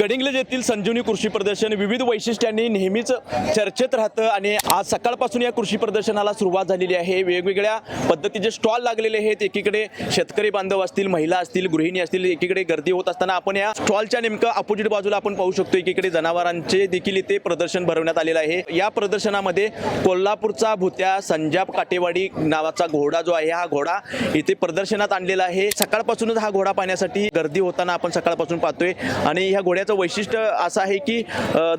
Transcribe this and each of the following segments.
गडिंग्लज येथील संजीवनी कृषी प्रदर्शन विविध वैशिष्ट्यांनी नेहमीच चर्चेत राहतं आणि आज सकाळपासून या कृषी प्रदर्शनाला सुरुवात झालेली आहे. वेगवेगळ्या पद्धतीचे स्टॉल लागलेले आहेत. एकीकडे शेतकरी बांधव असतील महिला असतील गृहिणी असतील एकीकडे गर्दी होत असताना आपण या स्टॉलच्या नेमकं अपोजिट बाजूला आपण पाहू शकतो. एकीकडे जनावरांचे देखील इथे प्रदर्शन भरवण्यात आलेलं आहे. या प्रदर्शनामध्ये कोल्हापूरचा भुत्या संजाब काटेवाडी नावाचा घोडा जो आहे हा घोडा इथे प्रदर्शनात आणलेला आहे. सकाळपासूनच हा घोडा पाहण्यासाठी गर्दी होताना आपण सकाळपासून पाहतोय. आणि ह्या घोड्याचं वैशिष्ट्य असं आहे की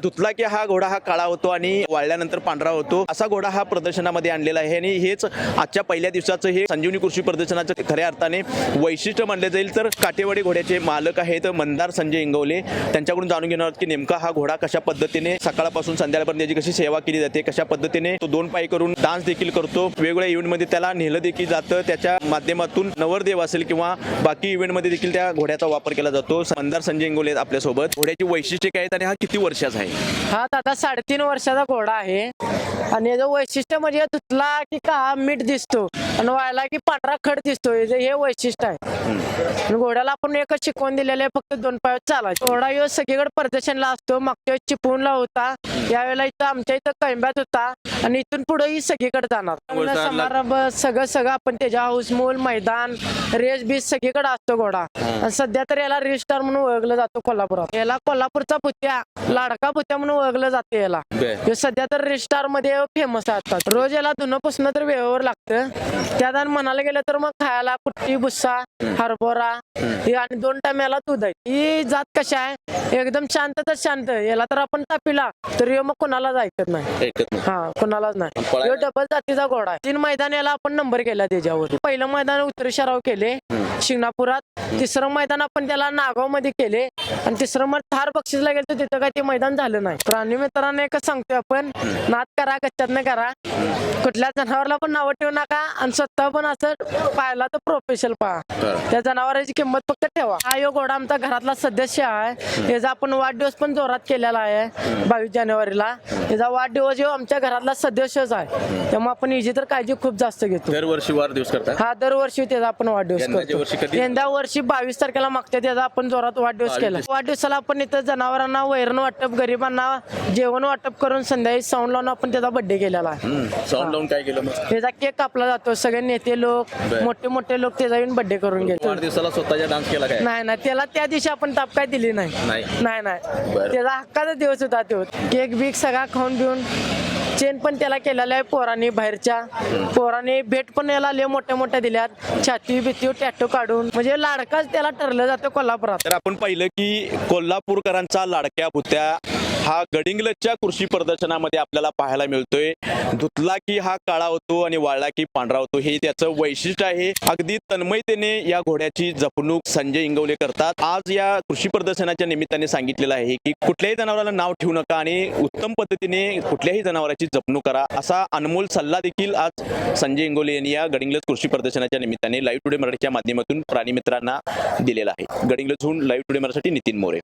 धुतला की हा घोडा हा काळा होतो आणि वाळल्यानंतर पांढरा होतो. असा घोडा हा प्रदर्शनामध्ये आणलेला आहे आणि हेच आजच्या पहिल्या दिवसाचं हे संजीवनी कृषी प्रदर्शनाचं खऱ्या अर्थाने वैशिष्ट्य मानले जाईल. तर काटेवाडी घोड्याचे मालक आहेत मंदार संजय इंगवले. त्यांच्याकडून जाणून घेणार आहोत की नेमका हा घोडा कशा पद्धतीने सकाळपासून संध्याकाळपर्यंत त्याची कशी सेवा केली जाते कशा पद्धतीने तो दोन पाय करून डान्स देखील करतो वेगवेगळ्या इव्हेंटमध्ये त्याला नेलं देखील जातं त्याच्या माध्यमातून नवरदेव असेल किंवा बाकी इव्हेंटमध्ये देखील त्या घोड्याचा वापर केला जातो. मंदार संजय इंगोले आपल्यासोबत. घोड्याची वैशिष्ट्ये काय आहेत आणि हा किती वर्षाचा आहे? हा दादा साडेतीन वर्षाचा घोडा आहे. आणि याचं वैशिष्ट्य म्हणजे धुतला की का मीठ दिसतो. आणि व्हायला की पांढरा खड दिसतो याचं हे वैशिष्ट्य आहे. आणि घोड्याला आपण एकच शिकवून दिलेलं आहे फक्त दोन पाय चालायचं. घोडा ह्यो सगळीकडे प्रदर्शनला असतो. मागच्या वेळेस चिपळूणला होता. यावेळेला इथं आमच्या इथं कैंब्यात होता आणि इथून पुढे ही सगळीकडे जाणार. समारंभ सगळं सगळं आपण त्याच्या हाऊसमोल मैदान रेस बीस सगळीकडे असतो घोडा. आणि सध्या तर याला रेस्टार म्हणून ओळखलं जातो कोल्हापुरात. याला कोल्हापूरचा भुत्या लाडका भुत्या म्हणून ओळखलं जाते याला. सध्या तर रेस्टारमध्ये फेमस असतात रोज याला धुणं पुसणं तर वेळेवर लागतं. त्यात आणि म्हणायला गेलं तर मग खायला कुट्टी भुस्सा हरभरा आणि दोन टाइम याला दूध आहे. ही जात कशी आहे? एकदम शांत तर शांत याला तर आपण तापिला. तर ह्यो मग कोणालाच ऐकत नाही. हा कोणालाच नाही. ह्यो डबल जातीचा घोडा आहे. तीन मैदान याला आपण नंबर केला त्याच्यावर. पहिलं मैदान उत्तरी शराव केले. शिंगणापुरात. तिसरं मैदान आपण त्याला नागावमध्ये केले. आणि तिसरं मग थार बक्षीसला गेलं तिथं काय ते मैदान झालं नाही. प्राणी मित्रांना एकच सांगतोय आपण. नाद करा गच्च्यात करा. कुठल्या जनावरला पण नावं ठेवू नका. आणि स्वतः पण असं पाहिला तर प्रोफेशनल पहा. त्या जनावरांची किंमत फक्त ठेवा. हा यो घोडा आमचा घरातला सदस्य आहे. याचा आपण वाढदिवस पण जोरात केलेला आहे. बावीस जानेवारीला. याचा वाढदिवस जो आमच्या घरातला सदस्यच आहे. त्यामुळे आपण हिची तर काळजी खूप जास्त घेतो. दरवर्षी वाढदिवस करता हा दरवर्षी त्याचा आपण वाढदिवस करतो? यंदा वर्षी बावीस तारखेला मागच्या त्याचा आपण जोरात वाढदिवस केला. वाढदिवसाला आपण इथं जनावरांना वैरण वाटप गरिबांना जेवण वाटप करून संध्याकाळी साऊंड लावून आपण त्याचा बर्थडे केलेला आहे. साऊंड लावून काय केलं त्याचा केक कापला जातो सगळे नेते लोक बर. मोठे मोठे लोक त्याचा येऊन बर्थडे करून घेतो वाढदिवसाला स्वतःच्या डान्स केला काय? नाही नाही. त्याला त्या दिवशी आपण ताप काय दिली नाही. नाही. नाही नाही. बरं. त्याचा हक्काचा दिवस होता तो. केक बीक सगळा खाऊन पिऊन चेन पण त्याला केलेला आहे पोरांनी बाहेरच्या. पोरांनी भेट पण याला लय मोठ्या मोठ्या दिल्यात. छाती बिती टॅटो काढून. म्हणजे लाडकाच त्याला ठरलं जातं कोल्हापुरात. तर आपण पाहिलं की कोल्हापूरकरांचा लाडक्या भुत्या हा गडिंग्लजच्या कृषी प्रदर्शनामध्ये आपल्याला पाहायला मिळतोय. धुतला की हा काळा होतो आणि वाळला की पांढरा होतो हे त्याचं वैशिष्ट्य आहे. अगदी तन्मयतेने या घोड्याची जपणूक संजय इंगवले करतात. आज या कृषी प्रदर्शनाच्या निमित्ताने सांगितलेलं आहे की कुठल्याही जनावराला नाव ठेवू नका आणि उत्तम पद्धतीने कुठल्याही जनावराची जपणूक करा असा अनमोल सल्ला देखील आज संजय इंगोले यांनी या गडिंगलज कृषी प्रदर्शनाच्या निमित्ताने लाईव्ह टुडे मराठीच्या माध्यमातून प्राणीमित्रांना दिलेला आहे. गडिंग्लजहून लाईव्ह टुडे मराठी नितीन मोरे.